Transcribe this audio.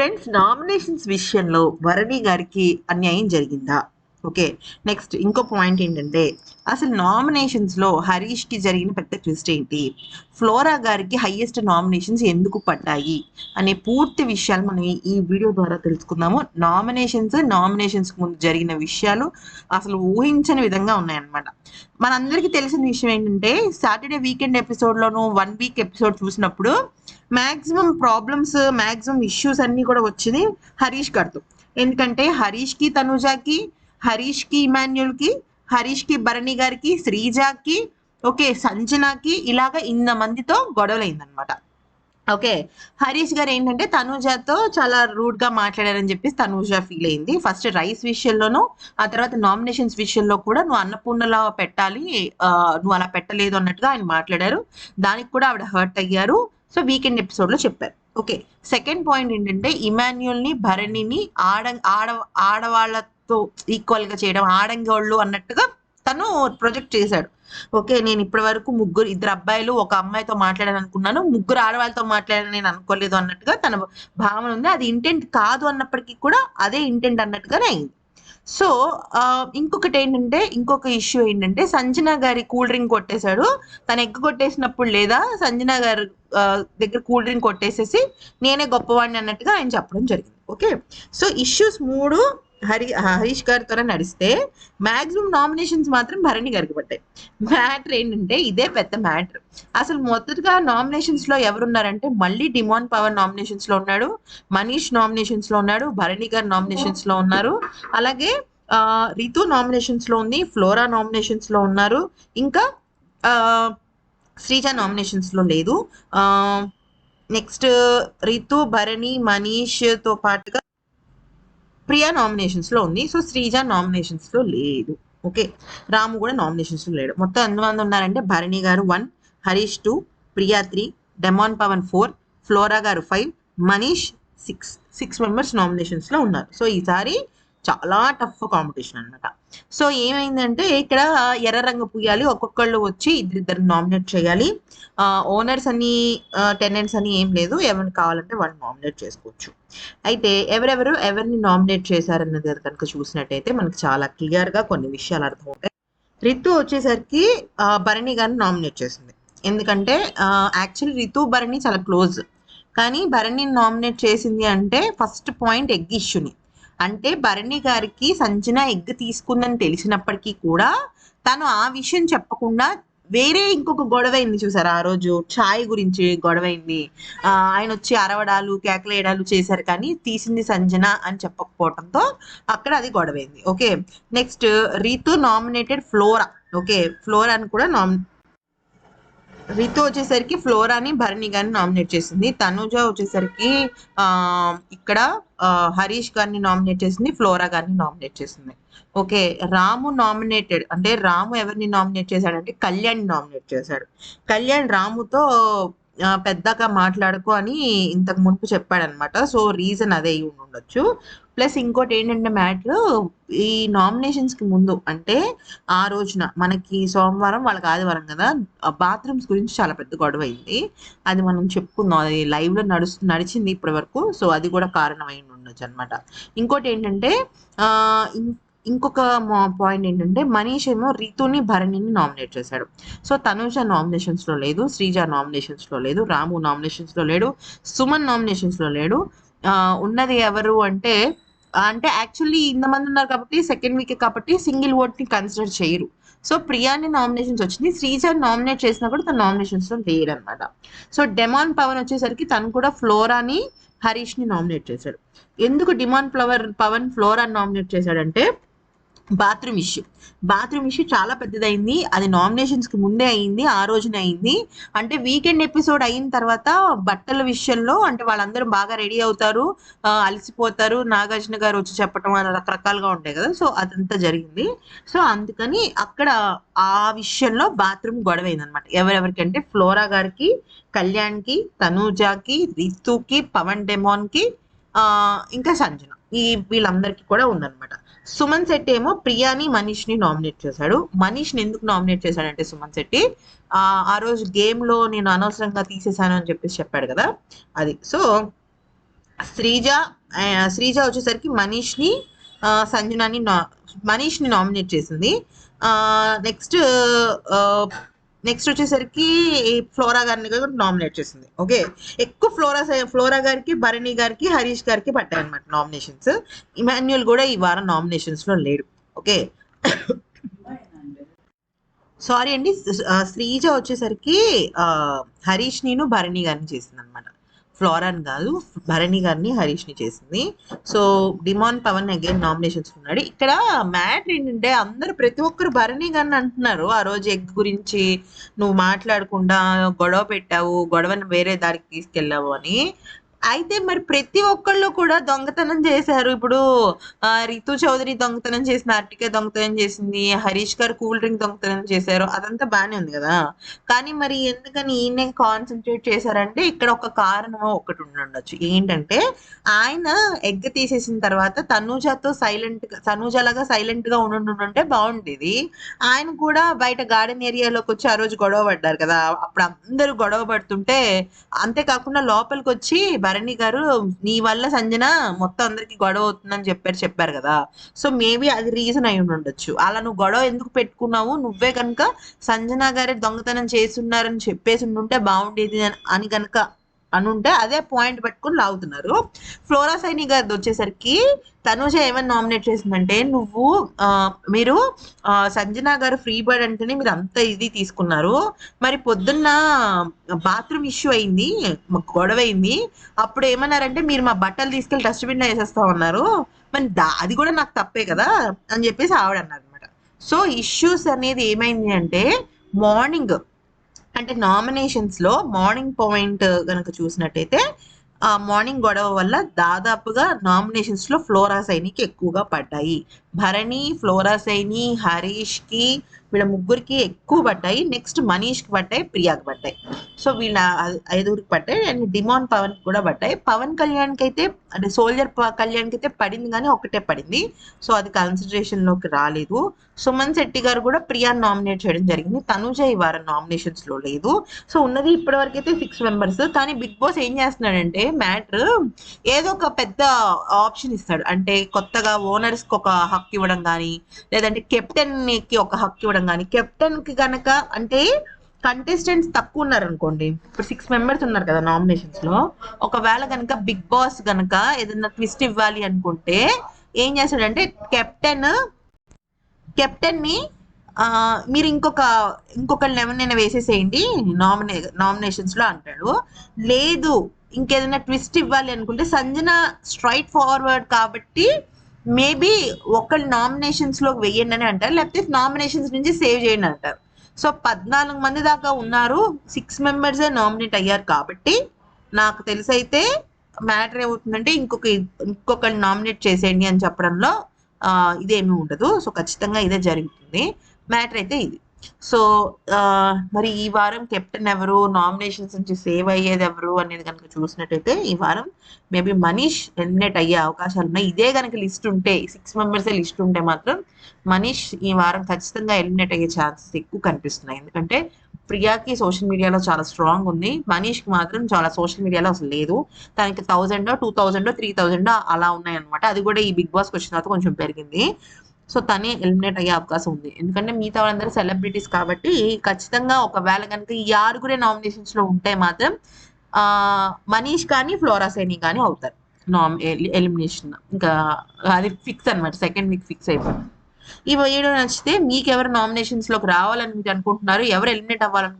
Friends nominations విషయంలో వరణి గారికి అన్యాయం జరిగిందా? ఓకే నెక్స్ట్ ఇంకో పాయింట్ ఏంటంటే అసలు నామినేషన్స్లో హరీష్కి జరిగిన పెద్ద ట్విస్ట్ ఏంటి? ఫ్లోరా గారికి హైయెస్ట్ నామినేషన్స్ ఎందుకు పడ్డాయి? అనే పూర్తి విషయాలు మనం ఈ- వీడియో ద్వారా తెలుసుకుందాము. నామినేషన్స్ నామినేషన్స్ ముందు జరిగిన విషయాలు అసలు ఊహించని విధంగా ఉన్నాయన్నమాట. మనందరికీ తెలిసిన విషయం ఏంటంటే సాటర్డే వీకెండ్ ఎపిసోడ్ లోను వన్ వీక్ ఎపిసోడ్ చూసినప్పుడు మాక్సిమం ప్రాబ్లమ్స్ మ్యాక్సిమం ఇష్యూస్ అన్ని కూడా వచ్చింది హరీష్ గారితో. ఎందుకంటే హరీష్కి తనుజాకి హరీష్కి ఇమాన్యుల్కి హరీష్కి భరణి గారికి శ్రీజాకి ఓకే సంజనాకి ఇలాగ ఇంత మందితో గొడవలైందనమాట ఓకే హరీష్ గారు ఏంటంటే తనూజతో చాలా రూడ్గా మాట్లాడారని చెప్పేసి తనూజ ఫీల్ అయింది. ఫస్ట్ రైస్ విషయంలోనూ ఆ తర్వాత నామినేషన్స్ విషయంలో కూడా నువ్వు అన్నపూర్ణలా పెట్టాలి నువ్వు అలా పెట్టలేదు అన్నట్టుగా ఆయన మాట్లాడారు. దానికి కూడా ఆవిడ హర్ట్ అయ్యారు. సో వీకెండ్ ఎపిసోడ్లో చెప్పారు. ఓకే సెకండ్ పాయింట్ ఏంటంటే ఇమాన్యుల్ని భరణిని ఆడ ఆడ ఆడవాళ్ళ ఈక్వల్గా చేయడం ఆడంగోళ్ళు అన్నట్టుగా తను ప్రొజెక్ట్ చేశాడు. ఓకే నేను ఇప్పటి వరకు ముగ్గురు ఇద్దరు అబ్బాయిలు ఒక అమ్మాయితో మాట్లాడాను అనుకున్నాను. ముగ్గురు ఆడవాళ్ళతో మాట్లాడాను నేను అనుకోలేదు అన్నట్టుగా తన భావన ఉంది. అది ఇంటెంట్ కాదు అన్నప్పటికీ కూడా అదే ఇంటెంట్ అన్నట్టుగానే అయింది. సో ఇంకొకటి ఏంటంటే ఇంకొక ఇష్యూ ఏంటంటే సంజన గారి కూల్ డ్రింక్ కొట్టేశాడు. తను ఎగ్గు కొట్టేసినప్పుడు లేదా సంజన గారు దగ్గర కూల్ డ్రింక్ కొట్టేసేసి నేనే గొప్పవాడిని అన్నట్టుగా ఆయన చెప్పడం జరిగింది. ఓకే సో ఇష్యూస్ మూడు హరి హరీష్ గారితోనే నడిస్తే మాక్సిమం నామినేషన్స్ మాత్రం భరణి గారికి పడ్డాయి. మ్యాటర్ ఏంటంటే ఇదే పెద్ద మ్యాటర్. అసలు మొదటగా నామినేషన్స్లో ఎవరున్నారంటే మళ్ళీ డిమాన్ పవర్ నామినేషన్స్లో ఉన్నాడు మనీష్ నామినేషన్స్లో ఉన్నాడు భరణి గారు నామినేషన్స్లో ఉన్నారు. అలాగే ఆ, రితు నామినేషన్స్లో ఉంది ఫ్లోరా నామినేషన్స్లో ఉన్నారు. ఇంకా శ్రీజ నామినేషన్స్లో లేదు. నెక్స్ట్ రితు భరణి మనీష్తో పాటుగా ప్రియా నామినేషన్స్లో ఉంది. సో శ్రీజ నామినేషన్స్లో లేదు. ఓకే? రాము కూడా నామినేషన్స్లో లేడు. మొత్తం ఎంతమంది ఉన్నారంటే భరణి గారు one Harish two Priya three demon Pavan four Flora గారు five Manish six six members నామినేషన్స్లో ఉన్నారు. సో ఈసారి చాలా టఫ్ కాంపిటీషన్ అన్నమాట. సో ఏమైందంటే ఇక్కడ ఎర్ర రంగు పుయ్యాలి ఒక్కొక్కళ్ళు వచ్చి ఇద్దరిద్దరు నామినేట్ చేయాలి. ఓనర్స్ అని టెనెంట్స్ అని ఏం లేదు. ఎవరిని కావాలంటే వాళ్ళు నామినేట్ చేసుకోవచ్చు. అయితే ఎవరెవరు ఎవరిని నామినేట్ చేశారన్నది కనుక చూసినట్టయితే మనకు చాలా క్లియర్గా కొన్ని విషయాలు అర్థమవుతాయి. రితు వచ్చేసరికి భరణి గారిని నామినేట్ చేసింది. ఎందుకంటే యాక్చువల్లీ రితు భరణి చాలా క్లోజ్ కానీ భరణిని నామినేట్ చేసింది అంటే ఫస్ట్ పాయింట్ ఎగ్ ఇష్యూని అంటే భరణి గారికి సంజన ఎగ్ తీసుకుందని తెలిసినప్పటికీ కూడా తను ఆ విషయం చెప్పకుండా వేరే ఇంకొక గొడవ అయింది చూసారు? ఆ రోజు ఛాయ్ గురించి గొడవ అయింది. ఆయన వచ్చి అరవడాలు కేకలేయడాలు చేశారు కానీ తీసింది సంజన అని చెప్పకపోవడంతో అక్కడ అది గొడవైంది okay next Ritu nominated Flora okay ఫ్లోరాని కూడా నామి రితు వచ్చేసరికి ఫ్లోరాని భరణి గారిని నామినేట్ చేసింది. తనుజ వచ్చేసరికి ఇక్కడ హరీష్ గారిని నామినేట్ చేసింది ఫ్లోరా గారిని నామినేట్ చేసింది. ఓకే రాము నామినేటెడ్ అంటే రాము ఎవరిని నామినేట్ చేశాడంటే కళ్యాణ్ నామినేట్ చేశాడు. కళ్యాణ్ రాముతో పెద్దగా మాట్లాడుకో అని ఇంతకు మునుపు చెప్పాడనమాట. సో రీజన్ అదే ఉండొచ్చు ప్లస్ ఇంకోటి ఏంటంటే మ్యాటర్ ఈ నామినేషన్స్కి ముందు అంటే ఆ రోజున మనకి సోమవారం వాళ్ళకి ఆదివారం కదా బాత్రూమ్స్ గురించి చాలా పెద్ద గొడవ అయింది. అది మనం చెప్పుకుందాం. అది లైవ్లో నడుస్తు నడిచింది ఇప్పటి వరకు. సో అది కూడా కారణం ఉండొచ్చు అనమాట ఇంకోటి ఏంటంటే ఇంకొక పాయింట్ ఏంటంటే మనీష్ ఏమో రీతుని భరణిని నామినేట్ చేశాడు. సో తనుజ నామినేషన్స్లో లేదు శ్రీజ నామినేషన్స్లో లేదు రాము నామినేషన్స్లో లేడు సుమన్ నామినేషన్స్లో లేడు. ఉన్నది ఎవరు అంటే అంటే యాక్చువల్లీ ఇంతమంది ఉన్నారు కాబట్టి సెకండ్ వీక్ కాబట్టి సింగిల్ ఓట్ని కన్సిడర్ చేయరు. సో ప్రియాని నామినేషన్స్ వచ్చింది శ్రీజ నామినేట్ చేసినా కూడా తన నామినేషన్స్లో అనమాట సో డెమాన్ పవన్ వచ్చేసరికి తను కూడా ఫ్లోరాని హరీష్ని నామినేట్ చేశాడు. ఎందుకు డిమాండ్ ఫ్లవర్ పవన్ ఫ్లోరాని నామినేట్ చేశాడంటే బాత్రూమ్ ఇష్యూ. బాత్రూమ్ ఇష్యూ చాలా పెద్దదైంది. అది నామినేషన్స్కి ముందే అయింది ఆ రోజున అయింది. అంటే వీకెండ్ ఎపిసోడ్ అయిన తర్వాత బట్టల విషయంలో అంటే వాళ్ళందరూ బాగా రెడీ అవుతారు అలసిపోతారు. నాగార్జున గారు వచ్చి చెప్పడం అలా రకరకాలుగా ఉంటాయి కదా. సో అదంతా జరిగింది. సో అందుకని అక్కడ ఆ విషయంలో బాత్రూమ్ గొడవ అయిందనమాట ఎవరెవరికంటే ఫ్లోరా గారికి కళ్యాణ్కి తనూజాకి రితుకి పవన్ డెమోన్కి ఇంకా సంజన. ఈ వీళ్ళందరికీ కూడా ఉందన్నమాట. సుమన్ శెట్టి ఏమో ప్రియాని మనీష్ని నామినేట్ చేశాడు. మనీష్ని ఎందుకు నామినేట్ చేశాడంటే సుమన్ శెట్టి ఆ రోజు గేమ్లో నేను అనవసరంగా తీసేశాను అని చెప్పేసి చెప్పాడు కదా. అది. సో శ్రీజ శ్రీజ వచ్చేసరికి మనీష్ని ఆ, సంజనాని నా మనీష్ని నామినేట్ చేసింది. నెక్స్ట్ నెక్స్ట్ వచ్చేసరికి ఫ్లోరా గారిని కూడా నామినేట్ చేసింది. ఓకే ఎక్కువ ఫ్లోరా ఫ్లోరా గారికి భరణి గారికి హరీష్ గారికి పట్టాయి అనమాట నామినేషన్స్ ఇమాన్యుల్ కూడా ఈ వారం నామినేషన్స్లో లేడు. ఓకే సారీ అండి. శ్రీజ వచ్చేసరికి హరీష్ నేను భరణి గారిని చేసింది అనమాట ఫ్లోరాన్ కాదు భరణి గారిని హరీష్ని చేసింది. So Demon Pavan again nominations ఉన్నాడు. ఇక్కడ మ్యాటర్ ఏంటంటే అందరూ ప్రతి ఒక్కరు భరణి గారిని అంటున్నారు. ఆ రోజు ఎగ్ గురించి నువ్వు మాట్లాడకుండా గొడవ పెట్టావు గొడవను వేరే దారికి తీసుకెళ్ళావు అని. అయితే మరి ప్రతి ఒక్కళ్ళు కూడా దొంగతనం చేశారు. ఇప్పుడు రితు చౌదరి దొంగతనం చేసిన అర్టిక దొంగతనం చేసింది హరీష్ గారు కూల్ డ్రింక్ దొంగతనం చేశారు అదంతా బానే ఉంది కదా. కానీ మరి ఎందుకని ఈయనే కాన్సన్ట్రేట్ చేశారంటే ఇక్కడ ఒక కారణం ఒకటి ఉండొచ్చు. ఏంటంటే ఆయన ఎగ్ తీసేసిన తర్వాత తనూజతో సైలెంట్ తనూజలాగా సైలెంట్గా ఉండుంటే బాగుండేది. ఆయన కూడా బయట గార్డెన్ ఏరియాలోకి వచ్చి ఆ రోజు గొడవ పడ్డారు కదా. అప్పుడు అందరూ గొడవ పడుతుంటే అంతేకాకుండా లోపలికి వచ్చి భరణి గారు నీ వల్ల సంజన మొత్తం అందరికి గొడవ అవుతుందని చెప్పారు చెప్పారు కదా. సో మేబీ అది రీజన్ అయి ఉండొచ్చు. అలా నువ్వు గొడవ ఎందుకు పెట్టుకున్నావు? నువ్వే కనుక సంజన గారే దొంగతనం చేస్తున్నారని చెప్పేసి ఉండుంటే బాగుండేది అని- అని ఉంటే అదే పాయింట్ పెట్టుకుని లాగుతున్నారు. ఫ్లోరా సైని గారిది వచ్చేసరికి తనుజ ఏమని నామినేట్ చేసిందంటే నువ్వు మీరు సంజనా సంజన గారు ఫ్రీ బర్డ్ అంటేనే మీరు అంత ఇది తీసుకున్నారు. మరి పొద్దున్న బాత్రూమ్ ఇష్యూ అయింది మాకు గొడవ అయింది. అప్పుడు ఏమన్నారంటే మీరు మా బట్టలు తీసుకెళ్ళి డస్ట్బిన్ వేసేస్తామన్నారు వేసేస్తా ఉన్నారు. మరి దా- అది కూడా నాకు తప్పే కదా అని చెప్పేసి ఆవిడ అన్నారు అనమాట సో ఇష్యూస్ అనేది ఏమైంది అంటే మార్నింగ్ అంటే నామినేషన్స్లో మార్నింగ్ పాయింట్ కనుక చూసినట్టయితే ఆ మార్నింగ్ గొడవ వల్ల దాదాపుగా నామినేషన్స్లో ఫ్లోరా సైనికి ఎక్కువగా పడ్డాయి. భరణి ఫ్లోరా సైని హరీష్కి వీళ్ళ ముగ్గురికి ఎక్కువ పడ్డాయి. నెక్స్ట్ మనీష్కి పడ్డాయి ప్రియాకి పడ్డాయి. సో వీళ్ళ ఐదుగురికి పడ్డాయి. అండ్ డిమాన్ పవన్కి కూడా పడ్డాయి. పవన్ కళ్యాణ్కి అయితే అంటే సోల్జర్ కళ్యాణ్కి అయితే పడింది కానీ ఒకటే పడింది. సో అది కన్సిడరేషన్లోకి రాలేదు. సుమన్ శెట్టి గారు కూడా ప్రియాని నామినేట్ చేయడం జరిగింది. తనుజ ఈ వారం నామినేషన్స్లో లేదు. సో ఉన్నది ఇప్పటి వరకు అయితే సిక్స్ మెంబర్స్ కానీ బిగ్ బాస్ ఏం చేస్తున్నాడంటే మ్యాటర్ ఏదో ఒక పెద్ద ఆప్షన్ ఇస్తాడు. అంటే కొత్తగా ఓనర్స్కి ఒక హక్కు ఇవ్వడం కానీ లేదంటే కెప్టెన్కి ఒక హక్కు ఇవ్వడం కానీ కెప్టెన్కి అంటే కంటెస్టెంట్స్ తక్కువ ఉన్నారు అనుకోండి ఇప్పుడు సిక్స్ మెంబర్స్ ఉన్నారు కదా నామినేషన్స్లో ఒకవేళ కనుక బిగ్ బాస్ కనుక ఏదైనా ట్విస్ట్ ఇవ్వాలి అనుకుంటే ఏం చేస్తాడంటే కెప్టెన్ కెప్టెన్ని మీరు ఇంకొక ఇంకొకళ్ళని ఎవరినైనా వేసేసేయండి నామినే నామినేషన్స్లో అంటాడు. లేదు ఇంకేదైనా ట్విస్ట్ ఇవ్వాలి అనుకుంటే సంజన స్ట్రైట్ ఫార్వర్డ్ కాబట్టి మేబీ ఒకళ్ళు నామినేషన్స్లో వెయ్యండి అని అంటారు లేకపోతే నామినేషన్స్ నుంచి సేవ్ చేయండి అంటారు. సో పద్నాలుగు మంది దాకా ఉన్నారు సిక్స్ మెంబర్సే నామినేట్ అయ్యారు కాబట్టి నాకు తెలిసైతే మ్యాటర్ ఏమవుతుందంటే ఇంకొక ఇంకొకళ్ళు నామినేట్ చేసేయండి అని చెప్పడంలో ఇదేమీ ఉండదు. సో ఖచ్చితంగా ఇదే జరుగుతుంది. మ్యాటర్ అయితే ఇది. సో మరి ఈ వారం కెప్టెన్ ఎవరు నామినేషన్స్ నుంచి సేవ్ అయ్యేది ఎవరు అనేది కనుక చూసినట్టయితే ఈ వారం మేబీ మనీష్ ఎలిమినేట్ అయ్యే అవకాశాలు ఉన్నాయి. ఇదే కనుక లిస్ట్ ఉంటే సిక్స్ మెంబర్స్ లిస్ట్ ఉంటే మాత్రం మనీష్ ఈ వారం ఖచ్చితంగా ఎలిమినేట్ అయ్యే ఛాన్సెస్ ఎక్కువ కనిపిస్తున్నాయి. ఎందుకంటే ప్రియాకి సోషల్ మీడియాలో చాలా స్ట్రాంగ్ ఉంది. మనీష్కి మాత్రం చాలా సోషల్ మీడియాలో అసలు లేదు. తనకి thousand two thousand three thousand అలా ఉన్నాయన్నమాట. అది కూడా ఈ బిగ్ బాస్కి వచ్చిన తర్వాత కొంచెం పెరిగింది. సో తనే ఎలిమినేట్ అయ్యే అవకాశం ఉంది. ఎందుకంటే మిగతా వాళ్ళందరూ సెలబ్రిటీస్ కాబట్టి ఖచ్చితంగా ఒకవేళ కనుక ఈ ఆరుగురే నామినేషన్స్లో ఉంటే మాత్రం మనీష్ కానీ ఫ్లోరా సైని కానీ అవుతారు. నామ్ ఎలిమినేషన్. ఇంకా అది ఫిక్స్ అన్నమాట. సెకండ్ వీక్ ఫిక్స్ అయిపోయింది ఈ వీడియో నచ్చితే మీకు ఎవరు నామినేషన్స్లోకి రావాలని మీరు అనుకుంటున్నారు? ఎవరు ఎలిమినేట్ అవ్వాలనుకుంటున్నారు?